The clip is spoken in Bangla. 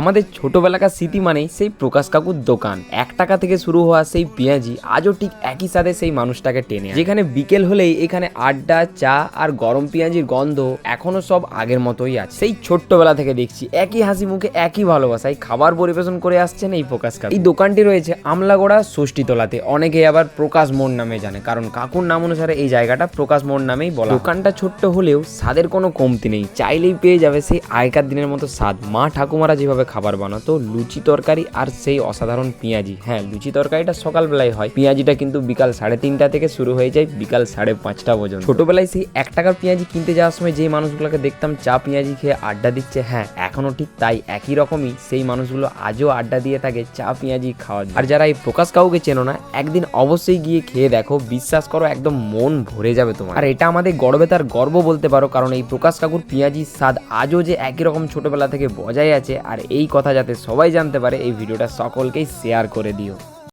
আমাদের ছোটবেলাকার স্মৃতি মানেই সেই প্রকাশ কাকুর দোকান। এক টাকা থেকে শুরু হওয়া সেই পেঁয়াজি আজও ঠিক একই সাথে সেই মানুষটাকে টেনে যেখানে বিকেল হলেই এখানে আড্ডা, চা আর গরম পেঁয়াজির গন্ধ এখনও সব আগের মতোই আছে। সেই ছোট্টবেলা থেকে দেখছি একই হাসি মুখে একই ভালোবাসায় খাবার পরিবেশন করে আসছেন এই প্রকাশ কাকু। এই দোকানটি রয়েছে আমলাগোড়া ষষ্ঠীতলাতে। অনেকেই আবার প্রকাশ মোড় নামে জানে, কারণ কাকুর নাম অনুসারে এই জায়গাটা প্রকাশ মোড় নামেই বলা দোকানটা ছোট্ট হলেও স্বাদের কোনো কমতি নেই। চাইলেই পেয়ে যাবে সেই আগেকার দিনের মতো স্বাদ। মা ঠাকুমারা যেভাবে খাবার বানাতো লুচি তরকারি আর সেই অসাধারণ পেঁয়াজি। হ্যাঁ লুচি তরকারিটা সকালবেলায় হয়। পেঁয়াজিটা কিন্তু বিকাল সাড়ে তিনটা থেকে শুরু হয়ে যায়, বিকাল সাড়ে পাঁচটা পর্যন্ত। ছোটবেলায় সেই এক টাকার পেঁয়াজি কিনতে যাওয়ার সময় যে মানুষগুলোকে দেখতাম চা পেঁয়াজি খেয়ে আড্ডা দিচ্ছে হ্যাঁ এখনও ঠিক তাই একই রকমই সেই মানুষগুলো আজও আড্ডা দিয়ে থাকে চা পেঁয়াজি খাওয়ার আর যারা এই প্রকাশ কাউকে চেনো না, একদিন অবশ্যই গিয়ে খেয়ে দেখো, বিশ্বাস করো একদম মন ভরে যাবে তোমার। আর এটা আমাদের গর্বে তার গর্ব বলতে পারো, কারণ এই প্রকাশ কাকুর পেঁয়াজির স্বাদ আজও যে একই রকম ছোটবেলা থেকে বজায় আছে, আর এই কথা যাতে সবাই জানতে পারে এই ভিডিওটা সকলকেই শেয়ার করে দিও।